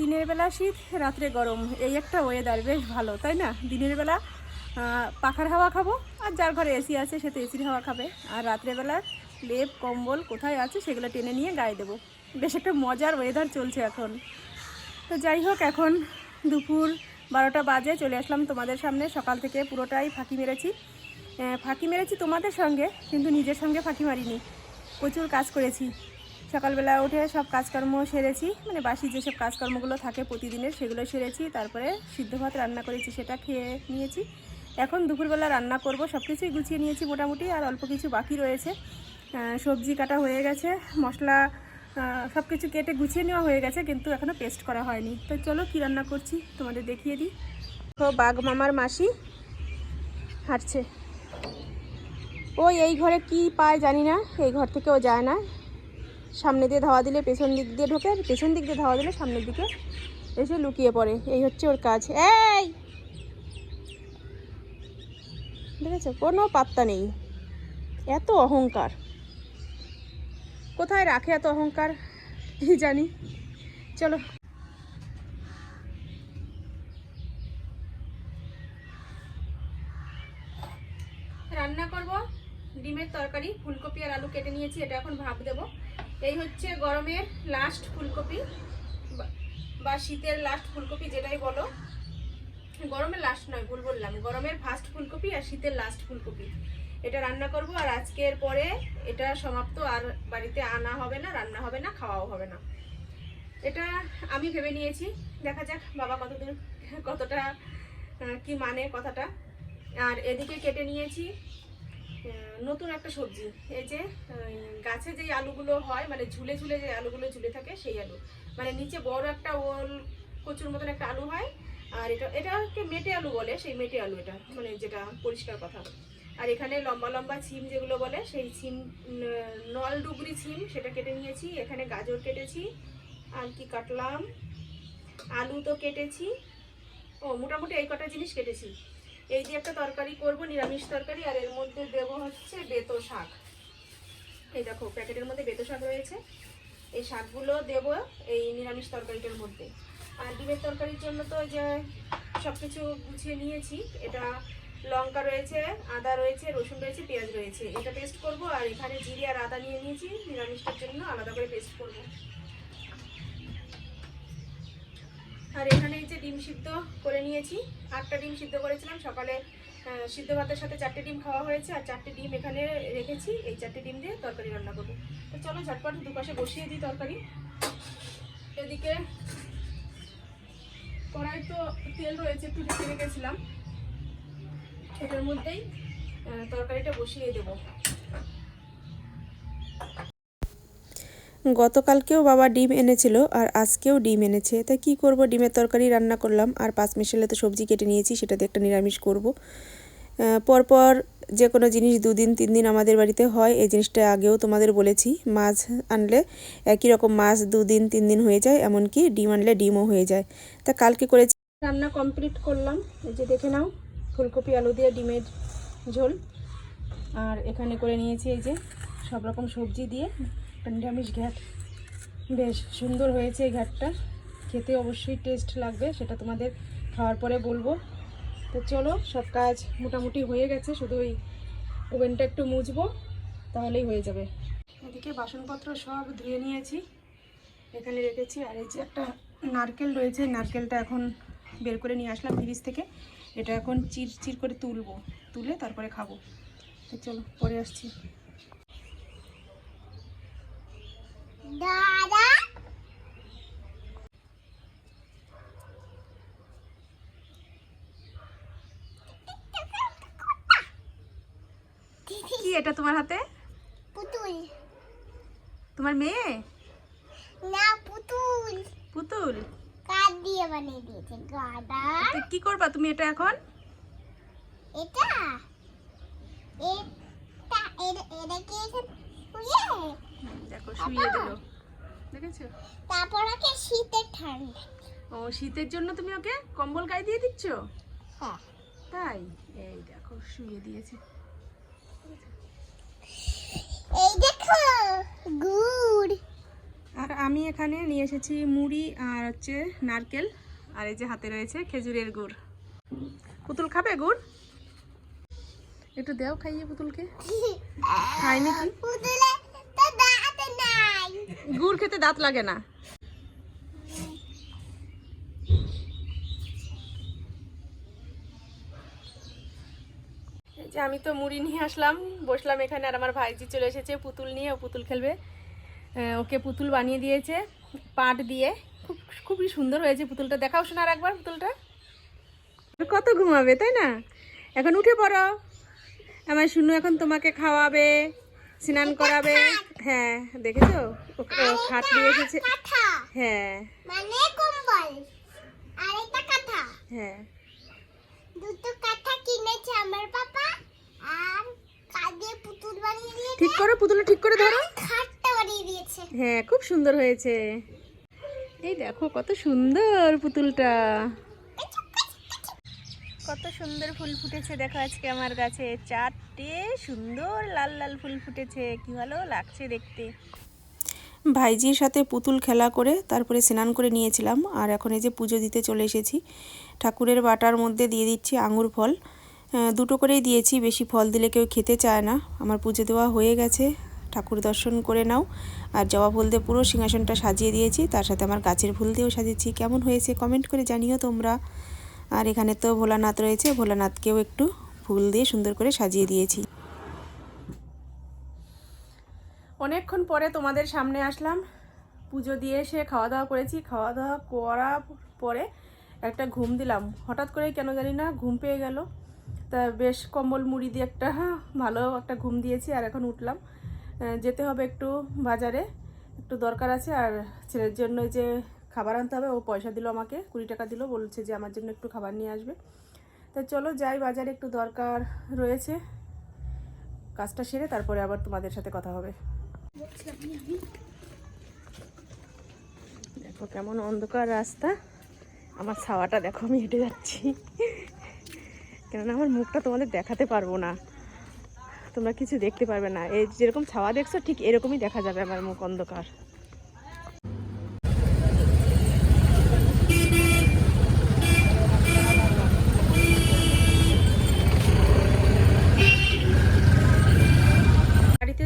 দিনের বেলা শীত, রাত্রে গরম। এই একটা ওয়েদার বেশ ভালো, তাই না? দিনের বেলা পাখার হাওয়া খাব, আর যার ঘরে এসি আছে, সে তো এসির হাওয়া খাবে। আর রাত্রেবেলা লেপ, কম্বল কোথায় আছে, সেগুলো টেনে নিয়ে গায়ে দেবো। বেশ একটা মজার ওয়েদার চলছে এখন। তো যাই হোক, এখন দুপুর বারোটা বাজে, চলে আসলাম তোমাদের সামনে। সকাল থেকে পুরোটাই ফাঁকি মেরেছি। ফাঁকি মেরেছি তোমাদের সঙ্গে, কিন্তু নিজের সঙ্গে ফাঁকি মারিনি। প্রচুর কাজ করেছি। সকালবেলা উঠে সব কাজকর্ম সেরেছি মানে বাসি যেসব কাজকর্মগুলো থাকে প্রতিদিনের সেগুলো সেরেছি, তারপরে সিদ্ধ ভাত রান্না করেছি, সেটা খেয়ে নিয়েছি। এখন দুপুরবেলা রান্না করব সব কিছুই গুছিয়ে নিয়েছি মোটামুটি, আর অল্প কিছু বাকি রয়েছে। সবজি কাটা হয়ে গেছে, মশলা সব কিছু কেটে গুছিয়ে নেওয়া হয়ে গেছে, কিন্তু এখনও পেস্ট করা হয়নি। তো চলো কী রান্না করছি, তোমাদের দেখিয়ে দিই। তো বাঘ মামার মাসি হাঁটছে। ও এই ঘরে কি পায় জানি না, এই ঘর থেকে ও যায় না। সামনে দিয়ে ধাওয়া দিলে পেছন দিক দিয়ে ঢোকে পেছন দিক দিয়ে ধাওয়া দিলে সামনের দিকে এসে লুকিয়ে পড়ে। এই হচ্ছে ওর কাজ। এই! দেখেছ? কোনো পাত্তা নেই। এত অহংকার। কোথায় রাখে এত অহংকার? কি জানি। চলো। রান্না করব। ডিমের তরকারি, ফুলকপি আর আলু কেটে নিয়েছি, এটা এখন ভাপ দেব। এই হচ্ছে গরমের লাস্ট ফুলকপি, বা- শীতের লাস্ট ফুলকপি যেটাই বলো। গরমের লাস্ট নয়, ভুল বললাম। গরমের ফার্স্ট ফুলকপি আর শীতের লাস্ট ফুলকপি। এটা রান্না করব আর আজকের পরে এটা সমাপ্ত। আর বাড়িতে আনা হবে না, রান্না হবে না, খাওয়াও হবে না। এটা আমি ভেবে নিয়েছি। দেখা যাক বাবা কতদূর, কতটা কি মানে কথাটা। আর এদিকে কেটে নিয়েছি। নতুন একটা সবজি। এই যে গাছে যে আলুগুলো হয় মানে ঝুলে ঝুলে যে আলুগুলো ঝুলে থাকে, সেই আলু। মানে নিচে বড় একটা ওল, কচুর মতন একটা আলু হয়, আর এটা, এটাকে মেটে আলু বলে, সেই মেটে আলু এটা মানে যেটা পরিষ্কার কথা। আর এখানে লম্বা লম্বা ছিম যেগুলো বলে, সেই ছিম নল ডুগরি ছিম, সেটা কেটে নিয়েছি। এখানে গাজর কেটেছি, আর কি কাটলাম, আলু তো কেটেছি। ও, মোটামুটি এই কটা জিনিস কেটেছি। এই যে একটা তরকারি করব, নিরামিষ তরকারি, আর এর মধ্যে দেবো হচ্ছে বেতো শাক। এই দেখো, প্যাকেটের মধ্যে বেতো শাক রয়েছে। এই শাকগুলো দেবো এই নিরামিষ তরকারিটার মধ্যে। আর ডিমের তরকারির জন্য তো যে সব কিছু গুছিয়ে নিয়েছি। এটা লঙ্কা রয়েছে, আদা রয়েছে, রসুন রয়েছে, পেঁয়াজ রয়েছে। এটা পেস্ট করব, আর এখানে জিরে আর আদা নিয়ে নিয়েছি। নিরামিষটার জন্য আলাদা করে পেস্ট করব। আর এখানে যে ডিম সিদ্ধ করে নিয়েছি, আটটা ডিম সিদ্ধ করেছিলাম, সকালে সিদ্ধ ভাতের সাথে চারটে ডিম খাওয়া হয়েছে, আর চারটে ডিম এখানে রেখেছি, এই চারটে ডিম দিয়ে তরকারি রান্না করব। তো চলো ঝটপট দুপাশে বসিয়ে দিই তরকারি। এদিকে কড়াই তো তেল রয়েছে, একটু ঢেকে রেখেছিলাম। এটার মধ্যেই তরকারিটা বসিয়ে দেবো। গতকালকেও বাবা ডিম এনেছিল আর আজকেও ডিম এনেছে। তাই কি করব? ডিমের তরকারি রান্না করলাম আর পাঁচ মিশালে তো সবজি কেটে নিয়েছি, সেটাতে একটা নিরামিষ করব। পরপর যে কোনো জিনিস দুদিন, তিন দিন আমাদের বাড়িতে হয়, এই জিনিসটা আগেও তোমাদের বলেছি। মাছ আনলে একই রকম মাছ দুদিন, তিন দিন হয়ে যায়, এমনকি ডিম আনলে ডিমও হয়ে যায়। তা কালকে করেছি। রান্না কমপ্লিট করলাম। এই যে দেখে নাও, ফুলকপি, আলু দিয়ে ডিমের ঝোল। আর এখানে করে নিয়েছি এই যে সব রকম সবজি দিয়ে। একটা নিরামিষ ঘ্যাট বেশ সুন্দর হয়েছে এই ঘ্যাটটা খেতে অবশ্যই টেস্ট লাগবে, সেটা তোমাদের খাওয়ার পরে বলব। তো চলো, সব কাজ মোটামুটি হয়ে গেছে, শুধু ওই ওভেনটা একটু মুছবো, তাহলেই হয়ে যাবে। এদিকে বাসনপত্র সব ধুয়ে নিয়েছি। এখানে রেখেছি, আর এই যে একটা নারকেল রয়েছে, নারকেলটা এখন বের করে নিয়ে আসলাম ফ্রিজ থেকে। এটা এখন চির চির করে তুলবো, তুলে তারপরে খাব। তো চলো, পরে আসছি। দাদা? কি এটা তোমার হাতে? পুতুল। তোমার মেয়ে? না পুতুল। পুতুল? কাঠ দিয়ে বানিয়ে দিয়েছে গাদা কি করবা তুমি এটা এখন? এটা? এটা এর- এটা কি এখানে শুয়ে দেখো শুইয়ে দিল। দেখেছ? তারপর ওকে শীতের ঠান্ডা। ও শীতের জন্য তুমি ওকে কম্বল গায়ে দিয়ে দিচ্ছ? হ্যাঁ। তাই? এই দেখো শুইয়ে দিয়েছে। এই দেখো গুড়। আর আমি এখানে নিয়ে এসেছি মুড়ি আর হচ্ছে নারকেল আর এই যে হাতে রয়েছে খেজুরের গুড়। পুতুল খাবে গুড়? একটু দেও খাইয়ে পুতুলকে। খাই নাকি পুতুলে গুড় খেতে দাঁত লাগে না। যে আমি তো মুড়ি নিয়ে আসলাম বসলাম এখানে আর আমার ভাইজি চলে এসেছে পুতুল নিয়ে ও পুতুল খেলবে। ওকে পুতুল বানিয়ে দিয়েছে পাট দিয়ে। খুব খুবই সুন্দর হয়েছে পুতুলটা। দেখাও শোনার একবার পুতুলটা। কত ঘুমাবে তাই না? এখন উঠে পড়ো। আমার শুনু এখন তোমাকে খাওয়াবে। স্নান করাবে। হ্যাঁ দেখেছ? ও- খাট নিয়ে এসেছে। হ্যাঁ। মানে কম্বল। আর এটা কাঁথা। হ্যাঁ। দুটো কাঁথা কিনেছে আমার পাপা আর কাঁদে পুতুল বানিয়ে দিয়েছে। ঠিক করো পুতুলটা ঠিক করে ধরো। খাটটা বানিয়ে দিয়েছে। হ্যাঁ খুব সুন্দর হয়েছে। এই দেখো কত সুন্দর পুতুলটা। কত সুন্দর ফুল ফুটেছে দেখো আজকে আমার গাছে চারটে সুন্দর লাল লাল ফুল ফুটেছে। কি ভালো লাগছে দেখতে। ভাইজির সাথে পুতুল খেলা করে তারপরে স্নান করে নিয়েছিলাম, আর এখন এই যে পুজো দিতে চলে এসেছি। ঠাকুরের বাটার মধ্যে দিয়ে দিচ্ছি আঙুর ফল। দুটো করেই দিয়েছি, বেশি ফল দিলে কেউ খেতে চায় না। আমার পুজো দেওয়া হয়ে গেছে, ঠাকুর দর্শন করে নাও। আর জবা ফুল দিয়ে পুরো সিংহাসনটা সাজিয়ে দিয়েছি, তার সাথে আমার গাছের ফুল দিয়েও সাজিয়েছি। কেমন হয়েছে কমেন্ট করে জানিও তোমরা। আর এখানে তো ভোলানাথ রয়েছে, ভোলানাথকেও একটু ফুল দিয়ে সুন্দর করে সাজিয়ে দিয়েছি। অনেকক্ষণ পরে তোমাদের সামনে আসলাম। পুজো দিয়ে এসে খাওয়া দাওয়া করেছি। খাওয়া দাওয়া করার পরে একটা ঘুম দিলাম। হঠাৎ করে কেন জানি না ঘুম পেয়ে গেল। তা বেশ কম্বল মুড়ি দিয়ে একটা হ্যাঁ, ভালো একটা ঘুম দিয়েছি আর এখন উঠলাম। যেতে হবে একটু বাজারে। একটু দরকার আছে আর ছেলের জন্য যে খাবার আনতে হবে। ও পয়সা দিল আমাকে কুড়ি টাকা দিল। বলছে যে আমার জন্য একটু খাবার নিয়ে আসবে। তা চলো যাই, বাজারে একটু দরকার রয়েছে। কাজটা সেরে তারপরে আবার তোমাদের সাথে কথা হবে। দেখো কেমন অন্ধকার রাস্তা। আমার ছাওয়াটা দেখো, আমি হেঁটে যাচ্ছি। কেননা আমার মুখটা তোমাদের দেখাতে পারব না। তোমরা কিছু দেখতে পারবে না। এই যেরকম ছাওয়া দেখছ, ঠিক এরকমই দেখা যাবে আমার মুখ অন্ধকার।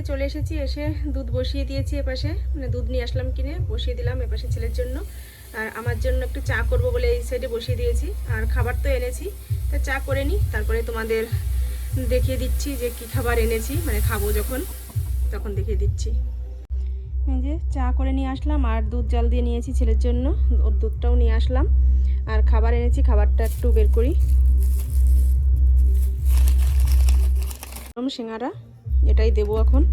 বাড়িতে চলে এসেছি, এসে দুধ বসিয়ে দিয়েছি এপাশে। মানে দুধ নিয়ে আসলাম কিনে, বসিয়ে দিলাম এপাশে ছেলের জন্য। আর আমার জন্য একটু চা করব বলে এই সাইডে বসিয়ে দিয়েছি। আর খাবার তো এনেছি, তা চা করে নিই তারপরে তোমাদের দেখিয়ে দিচ্ছি যে কি খাবার এনেছি মানে খাব যখন, তখন দেখিয়ে দিচ্ছি। এই যে চা করে নিয়ে আসলাম, আর দুধ জল দিয়ে নিয়েছি ছেলের জন্য, ওর দুধটাও নিয়ে আসলাম। আর খাবার এনেছি, খাবারটা একটু বের করি। সিঙ্গারা এটাই দেবো এখন।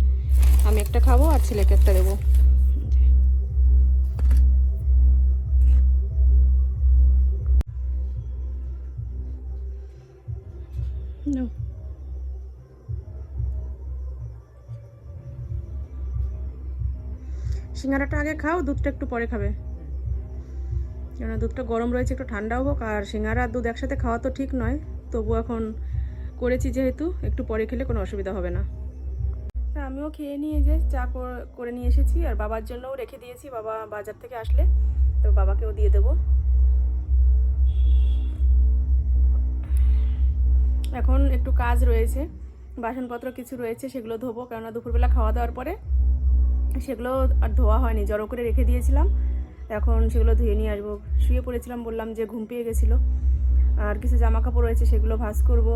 আমি একটা খাব আর ছেলেকে একটা দেবো। সিঙ্গারাটা আগে খাও, দুধটা একটু পরে খাবে। কেননা দুধটা গরম রয়েছে, একটু ঠান্ডাও হোক, আর সিঙ্গারা আর দুধ একসাথে খাওয়া তো ঠিক নয়। তবু এখন করেছি যেহেতু, একটু পরে খেলে কোনো অসুবিধা হবে না। তা আমিও খেয়ে নিয়ে যে চা করে নিয়ে এসেছি আর বাবার জন্যও রেখে দিয়েছি, বাবা বাজার থেকে আসলে। তো বাবাকেও দিয়ে দেবো। এখন একটু কাজ রয়েছে, বাসনপত্র কিছু রয়েছে, সেগুলো ধোবো, কেননা দুপুরবেলা খাওয়া দাওয়ার পরে সেগুলো আর ধোয়া হয়নি, জড়ো করে রেখে দিয়েছিলাম। এখন সেগুলো ধুয়ে নিয়ে আসব। শুয়ে পড়েছিলাম, বললাম যে ঘুম পেয়ে গেছিল। আর কিছু জামা কাপড় রয়েছে, সেগুলো ভাঁজ করব।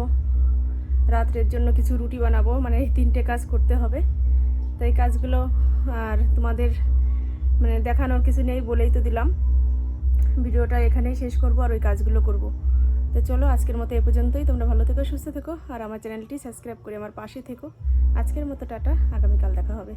রাত্রের জন্য কিছু রুটি বানাবো মানে তিনটে কাজ করতে হবে। তো এই কাজগুলো আর তোমাদের মানে দেখানোর কিছু নেই বলেই তো দিলাম। ভিডিওটা এখানেই শেষ করব আর ওই কাজগুলো করব। তো চলো, আজকের মতো এ পর্যন্তই। তোমরা ভালো থেকো, সুস্থ থেকো, আর আমার চ্যানেলটি সাবস্ক্রাইব করে আমার পাশে থেকো। আজকের মতো, টাটা। আগামীকাল দেখা হবে।